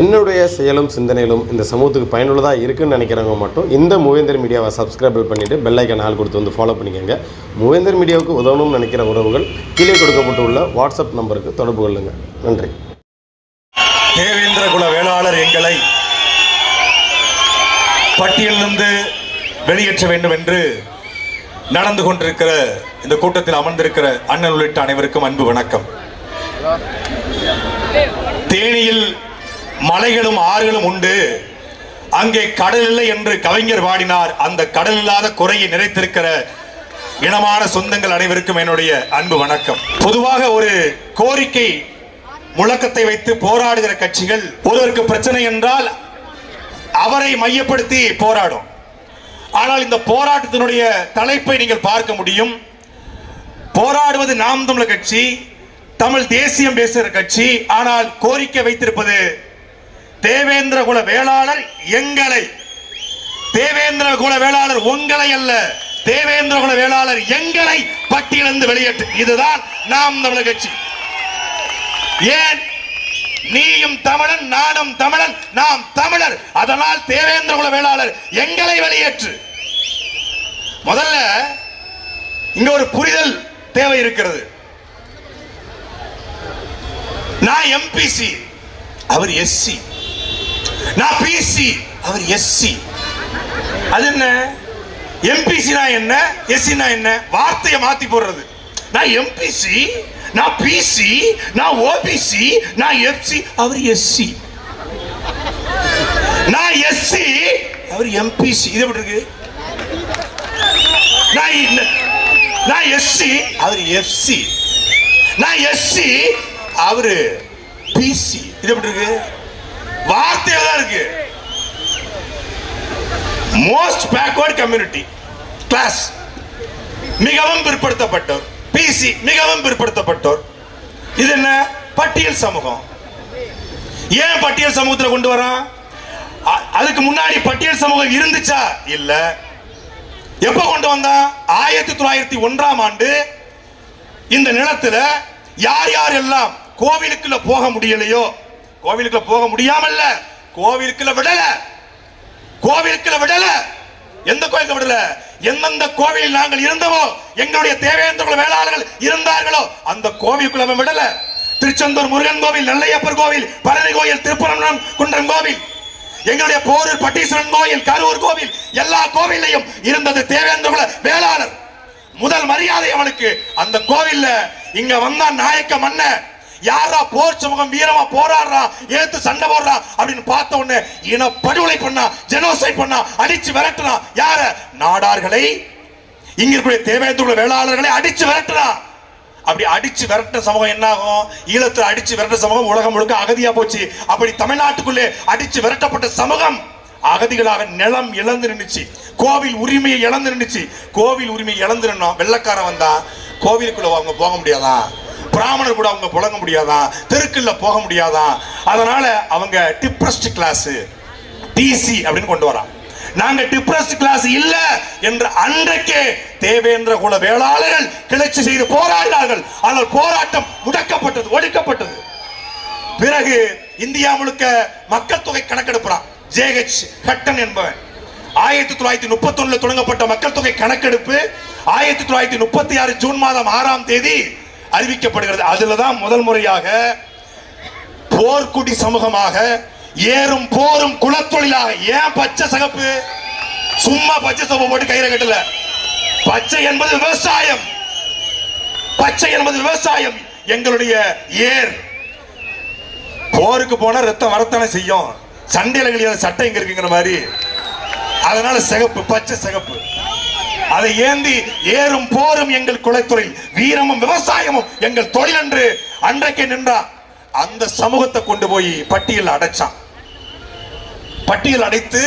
என்னுடைய செயலும் சிந்தனையிலும் இந்த சமூகத்துக்கு பயனுள்ளதாக இருக்குன்னு நினைக்கிறவங்க மட்டும் இந்த மூவேந்தர் மீடியாவை சப்ஸ்கிரைப் பண்ணிவிட்டு பெல்லைக்கன் ஆள் கொடுத்து வந்து ஃபாலோ பண்ணிக்கோங்க. மூவேந்தர் மீடியாவுக்கு உதவணும்னு நினைக்கிற உறவுகள் கீழே கொடுக்கப்பட்டுள்ள வாட்ஸ்அப் நம்பருக்கு தொடர்பு கொள்ளுங்கள் நன்றி. தேவேந்திர குல வேளாளர் எங்களை பட்டியலிருந்து வெளியேற்ற வேண்டும் என்று நடந்து கொண்டிருக்கிற இந்த கூட்டத்தில் அமர்ந்திருக்கிற அண்ணன் உள்ளிட்ட அனைவருக்கும் அன்பு வணக்கம். தேனியில் மலைகளும் ஆறுகளும் உண்டு. அங்கே கடல் இல்லை என்று கவிஞர் பாடினார். அந்த கடல் இல்லாத குறையை நிறைத்திருக்கிற இனமான சொந்தங்கள் அனைவருக்கும் என்னுடைய அன்பு வணக்கம். பொதுவாக ஒரு கோரிக்கை முழக்கத்தை வைத்து போராடுகிற கட்சிகள் ஒருவருக்கு பிரச்சனை என்றால் அவரை மையப்படுத்தி போராடும். ஆனால் இந்த போராட்டத்தினுடைய தலைப்பை நீங்கள் பார்க்க முடியும். போராடுவது நாம் தமிழர் கட்சி தமிழ் தேசியம் பேசுகிற கட்சி ஆனால் கோரிக்கை வைத்திருப்பது தேவேந்திர குல வேளாளர் எங்களை. தேவேந்திர குல வேளாளர் உங்களை அல்ல. தேவேந்திர குல வேளாளர் எங்களை பட்டியலிருந்து வெளியேற்று. இதுதான் நாம் தமிழர் கட்சி. ஏன்? நீயும் தமிழன் நானும் தமிழன் நாம் தமிழர். அதனால் தேவேந்திர குல வேளாளர் எங்களை வெளியேற்று. முதல்ல இங்க ஒரு புரிதல் தேவை இருக்கிறது. நான் எம்பிசி அவர் எஸ்சி நான் பிசி அவர் எஸ்சி அது என்ன? எம்பிசினா என்ன? எஸ்சினா என்ன? வார்த்தையை மாத்தி போடுறது. நான் எம்பிசி நான் பிசி நான் ஓபிசி நான் எஃப்சி அவர் எஸ்சி நான் எஸ்சி அவர் எம்பிசி இது எப்படி இருக்கு? நான் நான் எஸ்சி அவர் எஃப்சி நான் எஸ்சி அவரு பிசி இது எப்படி இருக்கு? வார்த்தையில தான் இருக்கு. மோஸ்ட் பேக்வர்ட் கம்யூனிட்டி கிளாஸ் மிகவும் பிற்படுத்தப்பட்டோர். பிசி மிகவும் பிற்படுத்தப்பட்டோர். இது என்ன? பட்டியல் சமூகம். ஏன் பட்டியல் சமூகத்தில் கொண்டு வரான்? அ- அதுக்கு முன்னாடி பட்டியல் சமூகம் இருந்துச்சா? இல்ல. எப்ப கொண்டு வந்தான் ஆயிரத்தி தொள்ளாயிரத்தி ஒன்றாம் ஆண்டு இந்த நிலத்துல யார் யார் எல்லாம் கோவிலுக்குள்ள போக முடியலையோ கோவிலுக்குள்ள போக முடியாமல்ல. கோவிலுக்குள்ள விடல. கோவிலுக்குள்ள விடல. எந்த கோயிலுக்கு விடல? எந்தெந்த கோவிலில் நாங்கள் இருந்தோமோ எங்களுடைய தேவேந்திர வேளாளர்கள் இருந்தார்களோ அந்த கோவிலுக்குள்ள அவன் விடல. திருச்செந்தூர் முருகன் கோவில் நெல்லையப்பர் கோவில் பழனி கோயில் திருப்பரங்குன்றம் குன்றம் கோவில் எங்களுடைய போரூர் பட்டீஸ்வரன் கோயில் கரூர் கோவில் எல்லா கோவிலையும் இருந்தது தேவேந்திர வேளாளர். முதல் மரியாதை அவனுக்கு. அந்த கோவில்ல இங்க வந்தான் நாயக்க மன்ன யாரா போர் சமூகம் வீரமா போராடுறான் ஏத்து சண்டை போடுறான் அப்படின்னு பார்த்த உடனே இன படுகொலை பண்ணா ஜெனோசைட் பண்ணா அடிச்சு விரட்டுறான் யார? நாடார்களை. இங்க இருக்கக்கூடிய தேவேந்திர வேளாளர்களை அடிச்சு விரட்டுறான் அப்படி அடிச்சு விரட்ட சமூகம் என்ன ஆகும் ஈழத்துல அடிச்சு விரட்ட சமூகம் உலகம் முழுக்க அகதியா போச்சு. அப்படி தமிழ்நாட்டுக்குள்ளே அடிச்சு விரட்டப்பட்ட சமூகம் அகதிகளாக நிலம் இழந்து நின்றுச்சு கோவில் உரிமையை இழந்து நின்றுச்சு கோவில் உரிமையை இழந்து நின்னோம் வெள்ளக்காரன் வந்தா கோவிலுக்குள்ள அவங்க போக முடியாதா? பிராமணர் கூட அவங்க புழங்க முடியாதான் தெருக்குள்ள போக முடியாதான் அதனால அவங்க டிப்ரஸ்ட் கிளாஸ் டிசி அப்படின்னு கொண்டு வரான் நாங்க டிப்ரஸ்ட் கிளாஸ் இல்ல என்று அன்றைக்கே தேவேந்திர குல வேளாளர்கள் கிளர்ச்சி செய்து போராடினார்கள். ஆனால் போராட்டம் முடக்கப்பட்டது ஒடுக்கப்பட்டது. பிறகு இந்தியா முழுக்க மக்கள் தொகை கணக்கெடுப்புறான். ஜேஹெச் ஹட்டன் என்பவன். ஆயிரத்தி தொள்ளாயிரத்தி முப்பத்தி ஒண்ணுல தொடங்கப்பட்ட மக்கள் தொகை கணக்கெடுப்பு ஆயிரத்தி தொள்ளாயிரத்தி முப்பத்தி ஆறு ஜூன் மாதம் ஆறாம் தேதி அறிவிக்கப்படுகிறது. அதுலதான் முதல் முறையாக போர்க்குடி சமூகமாக ஏறும் போரும் குலத்தொழிலாக. ஏன் பச்சை சகப்பு? சும்மா பச்சை சகப்பு போட்டு கயிறை கட்டல. பச்சை என்பது விவசாயம். பச்சை என்பது விவசாயம். எங்களுடைய ஏர். போருக்கு போனா ரத்தம் வரத்தானே செய்யும். சண்டையில கிளியாத சட்டை இங்க இருக்குங்கிற மாதிரி. அதனால சிகப்பு பச்சை சிகப்பு. அதை ஏந்தி ஏறும் போரும் எங்கள் குலத்தொழில் வீரமும் விவசாயமும் எங்கள் தொழில் என்று அன்றைக்கு நின்றான் அந்த சமூகத்தை கொண்டு போய் பட்டியல் அடைச்சான். பட்டியல் அடைத்து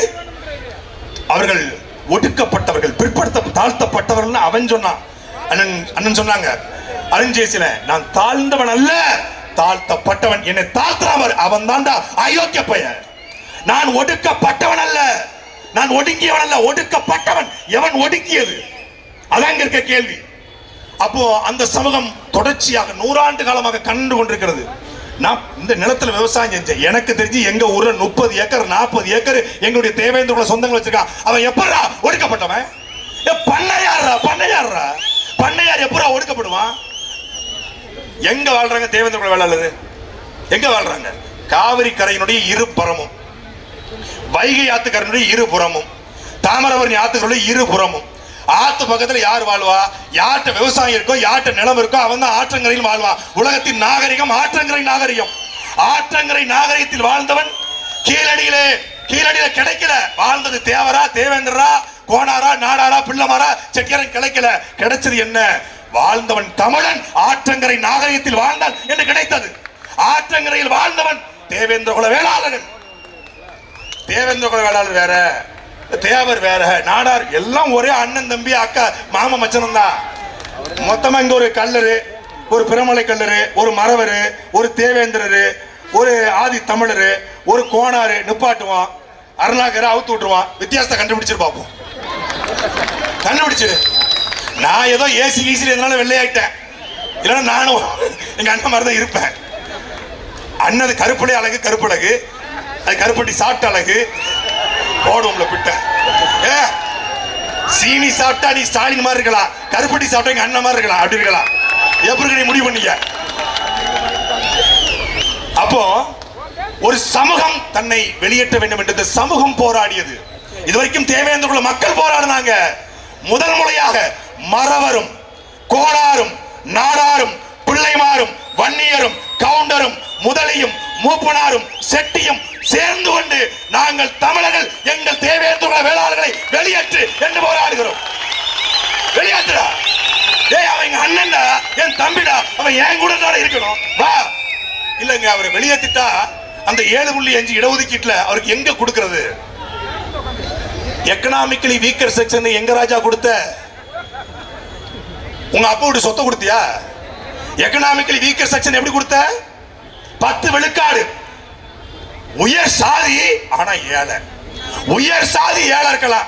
அவர்கள் ஒடுக்கப்பட்டவர்கள் பிற்படுத்த தாழ்த்தப்பட்டவர்கள் அவன் சொன்னான். அண்ணன் அண்ணன் சொன்னாங்க அருஞ்சேசில நான் தாழ்ந்தவன் அல்ல தாழ்த்தப்பட்டவன். என்னை தாழ்த்தாமல் அவன் தாண்டா அயோக்கிய பையன். நான் ஒடுக்கப்பட்டவன் அல்ல. நான் ஒடுங்கியவன் அல்ல ஒடுக்கப்பட்டவன். எவன் ஒடுக்கியது அதான் இருக்க கேள்வி. அப்போ அந்த சமூகம் தொடர்ச்சியாக நூறாண்டு காலமாக கண்டு கொண்டிருக்கிறது. நான் இந்த நிலத்துல விவசாயம் செஞ்சேன். எனக்கு தெரிஞ்சு எங்க ஊர்ல முப்பது ஏக்கர் நாற்பது ஏக்கர் எங்களுடைய தேவேந்திர சொந்தங்கள் வச்சிருக்கான் அவன் எப்படா ஒடுக்கப்பட்டவன்? பண்ணையாடுறா பண்ணையாடுறா பண்ணையார் எப்படா ஒடுக்கப்படுவான்? எங்க வாழ்றாங்க தேவேந்திர குல வேளாளர்? எங்க வாழ்றாங்க? காவிரி கரையினுடைய இரு பரமும் வைகை ஆத்துக்கரையினுடைய இருபுறமும் தாமிரபரணி இருபுறமும். ஆத்து பக்கத்துல யார் வாழ்வா? யார்கிட்ட விவசாயம் இருக்கோ யார்கிட்ட நிலம் இருக்கோ அவன் தான் ஆற்றங்கரையில் வாழ்வான். உலகத்தின் நாகரிகம் ஆற்றங்கரை நாகரிகம். ஆற்றங்கரை நாகரிகத்தில் வாழ்ந்தவன் கீழடியிலே கீழடியில கிடைக்கல. வாழ்ந்தது தேவரா தேவேந்திரா கோனாரா நாடாரா பிள்ளமாரா செட்டியாரன் கிடைக்கல. கிடைச்சது என்ன? வாழ்ந்தவன் தமிழன் ஆற்றங்கரை நாகரிகத்தில் வாழ்ந்தான் என்று கிடைத்தது. ஆற்றங்கரையில் வாழ்ந்தவன் தேவேந்திர குல வேளாளன். தேவேந்திர குல வேளாளர் வேற தேவர் வேற நாடார் எல்லாம் ஒரே அண்ணன் தம்பி அக்கா மாமா மச்சனம் தான். மொத்தமா இங்க ஒரு கல்லரு ஒரு பிரமலை கல்லரு ஒரு மறவரு ஒரு தேவேந்திரரு ஒரு ஆதி தமிழரு ஒரு கோணாரு நிப்பாட்டுவான். அருணாகரை அவுத்து விட்டுருவான். வித்தியாசத்தை கண்டுபிடிச்சிரு பார்ப்போம் கண்டுபிடிச்சிரு. நான் ஏதோ ஏசி ஈசி இருந்தாலும் வெள்ளையாயிட்டேன். இல்லைன்னா நானும் எங்க அண்ணன் மாதிரி தான் இருப்பேன் அண்ணது கருப்படை அழகு கருப்பழகு. அது கருப்பட்டி சாப்பிட்ட அழகு. ஓடும்ல பிட்ட. ஏ சீனி சாப்பிட்டா நீ ஸ்டாலின் மாதிரி இருக்கலாம் கருப்பட்டி சாப்பிட்டா எங்க அண்ணன் மாதிரி இருக்கலாம் அப்படி இருக்கலாம் எப்படி நீ முடிவு பண்ணீங்க? அப்போ ஒரு சமூகம் தன்னை வெளியேற்ற வேண்டும் என்று இந்த சமூகம் போராடியது. இதுவரைக்கும் தேவேந்திர மக்கள் போராடினாங்க. முதல் முறையாக மறவரும் கோடாரும் நாடாரும் பிள்ளைமாரும் வன்னியரும் கவுண்டரும் முதலியும் மூப்பனாரும் செட்டியும் சேர்ந்து கொண்டு நாங்கள் தமிழர்கள் எங்கள் தேவேந்திர வேளாளர்களை வெளியேற்று என்று போராடுகிறோம். வெளியேற்றுடா. டேய் அவன் எங்க அண்ணன்டா என் தம்பிடா அவன் என் கூட இருக்கணும். வா. இல்லங்க அவரை வெளியேற்றிட்டா அந்த ஏழு புள்ளி அஞ்சு இடஒதுக்கீட்டுல அவருக்கு எங்க கொடுக்கறது? எக்கனாமிக்கலி வீக்கர் செக்ஷன் எங்க ராஜா கொடுத்த? உங்க அப்பா சொத்தை கொடுத்தியா? எக்கனாமிக்கலி வீக்கர் செக்ஷன் எப்படி கொடுத்த? பத்து விழுக்காடு. உயர் சாதி ஆனா ஏழை. உயர் சாதி ஏழை இருக்கலாம்.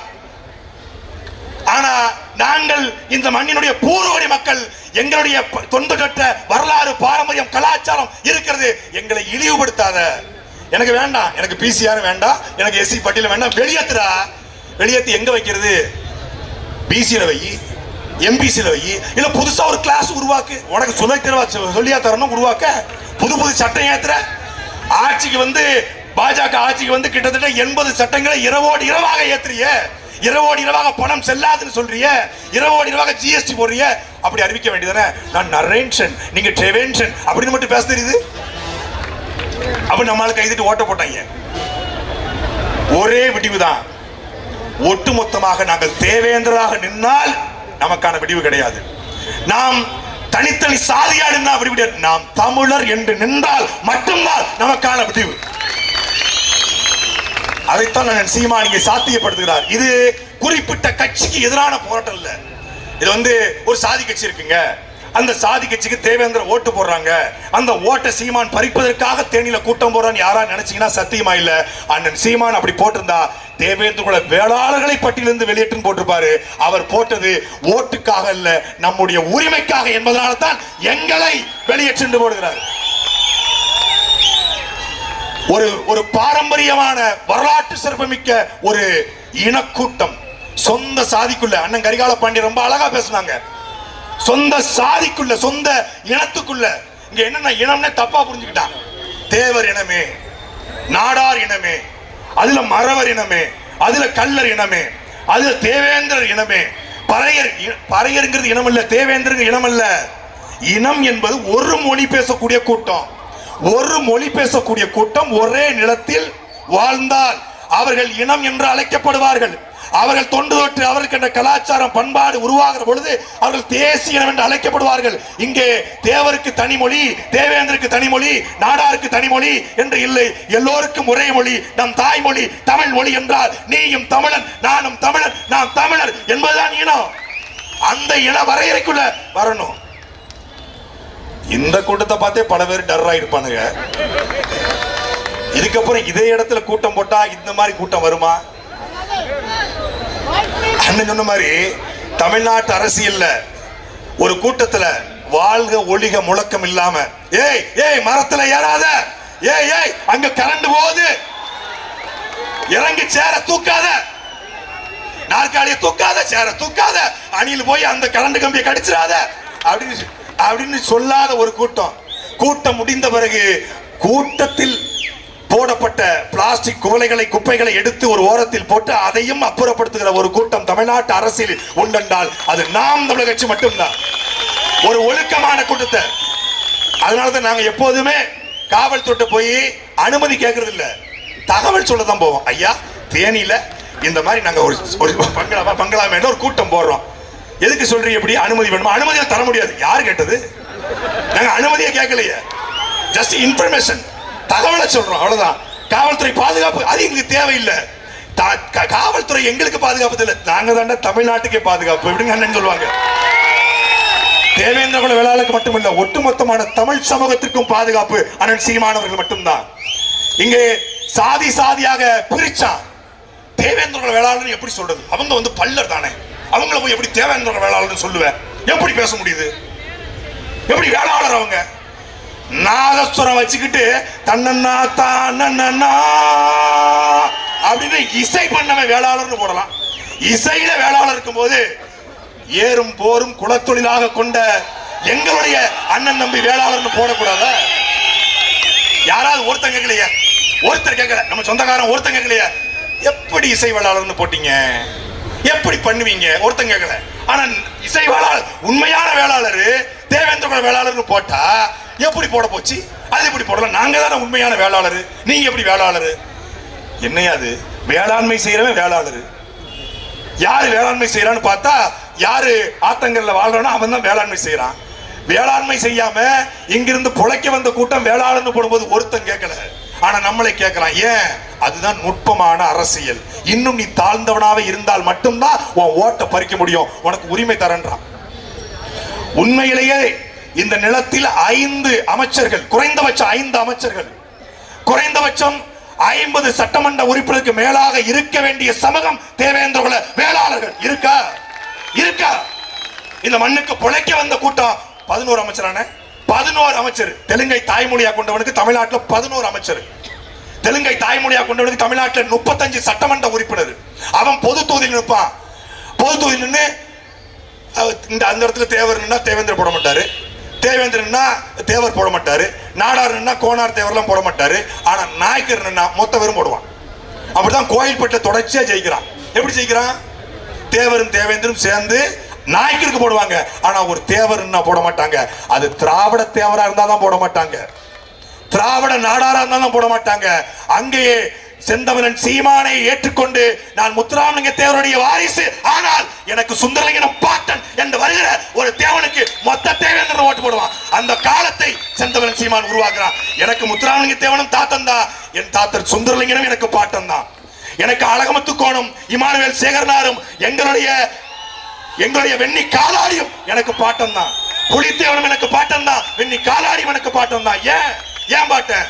ஆனா நாங்கள் இந்த மண்ணினுடைய பூர்வடி மக்கள் எங்களுடைய தொண்டு கட்ட வரலாறு பாரம்பரியம் கலாச்சாரம் இருக்கிறது எங்களை இழிவுபடுத்தாத. எனக்கு வேண்டாம். எனக்கு பிசிஆர் வேண்டாம் எனக்கு எஸ்சி பட்டியல் வேண்டாம். வெளியேத்துறா வெளியேற்றி எங்க வைக்கிறது? பிசியில் வை. எம்பிசியில் வை. இல்லை புதுசாக ஒரு கிளாஸ் உருவாக்கு. உனக்கு சொல்ல தெரியவா சொல்லியா தரணும் உருவாக்க. புது புது சட்டம் ஏத்துற. ஆட்சிக்கு வந்து பாஜக ஆட்சிக்கு வந்து கிட்டத்தட்ட எண்பது சட்டங்களை இரவோடு இரவாக ஏத்துறிய. இரவோடு இரவாக பணம் செல்லாதுன்னு சொல்றிய. இரவோடு இரவாக ஜிஎஸ்டி போடுறிய. அப்படி அறிவிக்க வேண்டியதானே நான் நரேன்ஷன் நீங்க ட்ரெவென்ஷன் அப்படின்னு மட்டும் பேச தெரியுது. அப்ப நம்மளால கைதிட்டு ஓட்ட போட்டாங்க. ஒரே விடிவு தான் ஒட்டுமொத்தமாக நாங்கள் தேவேந்திராக நின்னால் நமக்கான விடிவு கிடையாது. நாம் தனித்தனி சாதியா இருந்தால் விடுவிட நாம் தமிழர் என்று நின்றால் மட்டும்தான் நமக்கான விடிவு. அதைத்தான் நான் சீமா நீங்க சாத்தியப்படுத்துகிறார். இது குறிப்பிட்ட கட்சிக்கு எதிரான போராட்டம் இல்ல இது வந்து ஒரு சாதி கட்சி இருக்குங்க. அந்த சாதி கட்சிக்கு தேவேந்திர ஓட்டு போடுறாங்க. அந்த ஓட்டை சீமான் பறிப்பதற்காக தேனியில கூட்டம் போறான்னு யாரா நினைச்சீங்கன்னா சத்தியமா இல்ல. அண்ணன் சீமான் அப்படி போட்டிருந்தா தேவேந்திர வேளாளர்களை பட்டியலிருந்து வெளியேற்றுன்னு போட்டிருப்பாரு. அவர் போட்டது ஓட்டுக்காக இல்ல நம்முடைய உரிமைக்காக என்பதனால தான் எங்களை வெளியேற்று போடுகிறார். ஒரு ஒரு பாரம்பரியமான வரலாற்று சிறப்புமிக்க ஒரு இனக்கூட்டம். சொந்த சாதிக்குள்ள அண்ணன் கரிகால பாண்டி ரொம்ப அழகா பேசினாங்க. சொந்த சாதிக்குள்ள சொந்த இனத்துக்குள்ள. இங்க என்னன்னா இனம்னே தப்பா புரிஞ்சுக்கிட்டான் தேவர் இனமே நாடார் இனமே அதுல மறவர் இனமே அதுல கல்லர் இனமே அதுல தேவேந்திரர் இனமே. பறையர் இ- பறையருங்கிறது இனம் இல்ல தேவேந்திரங்க இனம் அல்ல இனம் என்பது ஒரு மொழி பேசக்கூடிய கூட்டம். ஒரு மொழி பேசக்கூடிய கூட்டம் ஒரே நிலத்தில் வாழ்ந்தால் அவர்கள் இனம் என்று அழைக்கப்படுவார்கள். அவர்கள் தொண்டு தொட்டு அவருக்கு என்ற கலாச்சாரம் பண்பாடு உருவாகிற பொழுது அவர்கள் தேசிய இனம் என்று அழைக்கப்படுவார்கள். இங்கே தேவருக்கு தனி மொழி தனிமொழி தனி மொழி நாடாருக்கு தனிமொழி என்று இல்லை. எல்லோருக்கும் ஒரே மொழி நம் தாய்மொழி தமிழ் மொழி என்றால் நீயும் தமிழன் நானும் தமிழன் நாம் தமிழர் என்பதுதான் இனம். அந்த இன வரையறைக்குள்ள வரணும். இந்த கூட்டத்தை பார்த்தே பல பேர் டர் ஆயிருப்பானுங்க. இதுக்கப்புறம் இதே இடத்துல கூட்டம் போட்டா இந்த மாதிரி கூட்டம் வருமா? அண்ணன் சொன்ன மாதிரி தமிழ்நாட்டு அரசியல்ல ஒரு கூட்டத்துல வாழ்க ஒளிக முழக்கம் இல்லாம ஏய் ஏய் மரத்துல ஏறாத ஏய் ஏய் அங்க கரண்ட் போகுது. இறங்கி சேர தூக்காத. நாற்காலிய தூக்காத சேர தூக்காத. அணியில் போய் அந்த கரண்ட் கம்பியை கடிச்சிடாத. அப்படின்னு அப்படின்னு சொல்லாத ஒரு கூட்டம். கூட்டம் முடிந்த பிறகு கூட்டத்தில் போடப்பட்ட பிளாஸ்டிக் குவளைகளை குப்பைகளை எடுத்து ஒரு ஓரத்தில் போட்டு அதையும் அப்புறப்படுத்துகிற ஒரு கூட்டம் தமிழ்நாட்டு அரசியலில் உண்டென்றால் அது நாம் தமிழக கட்சி மட்டும்தான். ஒரு ஒழுக்கமான கூட்டத்தை. அதனாலதான் நாங்க எப்போதுமே காவல்துறை போய் அனுமதி கேட்கறது இல்ல தகவல் சொல்ல தான் போவோம். ஐயா தேனியில இந்த மாதிரி நாங்க ஒரு ஒரு பங்களா பங்களா ஒரு கூட்டம் போடுறோம். எதுக்கு சொல்றீங்க எப்படி அனுமதி வேணுமா? அனுமதியை தர முடியாது. யார் கேட்டது? நாங்க அனுமதியை கேட்கலையே. ஜஸ்ட் இன்ஃபர்மேஷன் தகவலை சொல்றோம் அவ்வளவுதான். காவல்துறை பாதுகாப்பு அது எங்களுக்கு தேவையில்லை. காவல்துறை எங்களுக்கு பாதுகாப்பு இல்லை நாங்க தாண்டா தமிழ்நாட்டுக்கே பாதுகாப்பு. எப்படிங்க அண்ணன் சொல்லுவாங்க? தேவேந்திர குல வேளாளுக்கு மட்டுமல்ல ஒட்டுமொத்தமான தமிழ் சமூகத்திற்கும் பாதுகாப்பு அண்ணன் சீமானவர்கள் மட்டும்தான். இங்கே சாதி சாதியாக பிரிச்சா தேவேந்திர குல வேளாளர் எப்படி சொல்றது? அவங்க வந்து பல்லர் தானே. அவங்கள போய் எப்படி தேவேந்திர குல வேளாளர்னு சொல்லுவேன் எப்படி பேச முடியுது? எப்படி வேளாளர் அவங்க? நாதஸ்வரம் வச்சுக்கிட்டு தன்னண்ணா தானன்னா அப்படின்னு இசை பண்ணவன் வேளாளர்னு போடலாம். இசையில வேளாளர் இருக்கும்போது ஏறும் போரும் குலத்தொழிலாக கொண்ட எங்களுடைய அண்ணன் நம்பி வேளாளர்னு போடக்கூடாத? யாராவது ஒருத்தங்க கேட்கலையா ஒருத்தர் கேட்கல நம்ம சொந்தக்காரன் ஒருத்தங்க கேட்கலையா எப்படி இசை வேளாளர்னு போட்டீங்க? எப்படி பண்ணுவீங்க? ஒருத்தங்க கேட்கல ஆனா இசை வேளாளர் உண்மையான வேளாளர் தேவேந்திர குல வேளாளர்னு போட்டா எப்படி போட போச்சு? அது எப்படி போடலாம் நாங்க தானே உண்மையான வேளாளர். நீங்க எப்படி வேளாளர்? என்னையா அது? வேளாண்மை செய்யறவன் வேளாளர். யாரு வேளாண்மை செய்யறான்னு பார்த்தா யாரு ஆத்தங்கல்ல வாழ்றானோ அவன் தான் வேளாண்மை செய்யறான் வேளாண்மை செய்யாம இங்கிருந்து புழைக்க வந்த கூட்டம் வேளாளர்னு போடும்போது ஒருத்தன் கேட்கல. ஆனா நம்மளை கேட்கலாம் ஏன்? அதுதான் நுட்பமான அரசியல். இன்னும் நீ தாழ்ந்தவனாவே இருந்தால் மட்டும்தான் உன் ஓட்டை பறிக்க முடியும். உனக்கு உரிமை தரன்றான். உண்மையிலேயே இந்த நிலத்தில் ஐந்து அமைச்சர்கள் குறைந்தபட்சம் ஐந்து அமைச்சர்கள். குறைந்தபட்சம் ஐம்பது சட்டமன்ற உறுப்பினருக்கு மேலாக இருக்க வேண்டிய சமூகம் தேவேந்திர குல வேளாளர்கள். இருக்கா? இருக்கா? இந்த மண்ணுக்கு பிழைக்க வந்த கூட்டம் பதினோரு அமைச்சரான பதினோரு அமைச்சர் தெலுங்கை தாய்மொழியா கொண்டவனுக்கு தமிழ்நாட்டில் பதினோரு அமைச்சர். தெலுங்கை தாய்மொழியா கொண்டவனுக்கு தமிழ்நாட்டில் முப்பத்தஞ்சு சட்டமன்ற உறுப்பினர். அவன் பொது தொகுதியில் நிற்பான். பொது தொகுதியில் நின்று இந்த அந்த இடத்துல தேவர் நின்னா தேவேந்திர போட மாட்டாரு. தேவேந்திரன்னா தேவர் போட மாட்டாரு. நாடாருன்னா கோனார் தேவர்லாம் போட மாட்டாரு. ஆனா நாயக்கர் நின்னா மொத்த பேரும் போடுவான். அப்படிதான் கோயில்பட்ட தொடர்ச்சியா ஜெயிக்கிறான். எப்படி ஜெயிக்கிறான்? தேவரும் தேவேந்திரும் சேர்ந்து நாயக்கருக்கு போடுவாங்க. ஆனா ஒரு தேவர்னா போட மாட்டாங்க. அது திராவிட தேவரா இருந்தா தான் போட மாட்டாங்க. திராவிட நாடாரா இருந்தாலும் போட மாட்டாங்க. அங்கேயே செந்தமிழன் சீமானை ஏற்றுக்கொண்டு நான் முத்துராமலிங்க தேவருடைய வாரிசு. ஆனால் எனக்கு சுந்தரலிங்கனம் பாட்டன் என்று வருகிற ஒரு தேவனுக்கு மொத்த தேவேந்திரன் ஓட்டு போடுவான். அந்த காலத்தை செந்தமிழன் சீமான் உருவாக்குறான். எனக்கு முத்துராமலிங்க தேவனும் தாத்தன் தான். என் தாத்தர் சுந்தரலிங்கனும் எனக்கு பாட்டன் தான். எனக்கு அழகமுத்து கோணம் இமானுவேல் சேகரனாரும் எங்களுடைய எங்களுடைய வெண்ணி காலாடியும் எனக்கு பாட்டம் தான். புலித்தேவனும் எனக்கு பாட்டம் தான். வெண்ணி காலாடியும் எனக்கு பாட்டம் தான். ஏன்? ஏன் பாட்டன்?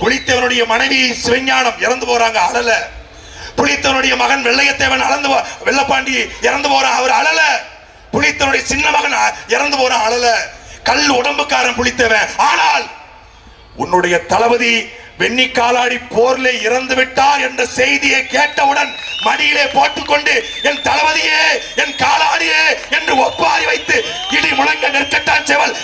புலித்தேவனுடைய மனைவி சிவஞானம் இறந்து போறாங்க அழல. புளித்தவனுடைய மகன் வெள்ளையத்தேவன் அளந்து வெள்ளப்பாண்டி இறந்து போறான் அவர் அழல. புளித்தவனுடைய சின்ன மகன் இறந்து போறான் அழல. கல் உடம்புக்காரன் புளித்தவன் ஆனால் உன்னுடைய தளபதி வெண்ணி காலாடி போர்ல இறந்து விட்டார் என்ற செய்தியை கேட்டவுடன் மடியிலே போட்டுக்கொண்டு என் தளபதியே என் காலாடியே என்று ஒப்பாரி வைத்து இடி முழங்க நிற்கட்டான் செவல்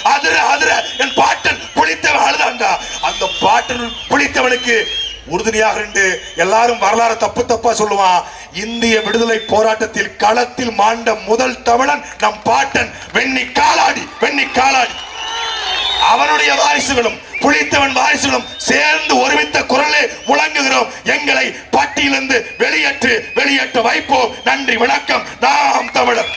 உறுதுணையாக இருந்து எல்லாரும் வரலாறு தப்பு தப்பா சொல்லுவான் இந்திய விடுதலை போராட்டத்தில் களத்தில் மாண்ட முதல் தமிழன் நம் பாட்டன் வெண்ணி காலாடி வெண்ணி காலாடி. அவனுடைய வாரிசுகளும் புலித்தவன் வாரிசுகளும் சேர்ந்து ஒருமித்த குரலே முழங்குகிறோம். எங்களை பட்டியலிருந்து வெளியேற்று வெளியேற்ற வைப்போம். நன்றி வணக்கம். நாம் தமிழர்.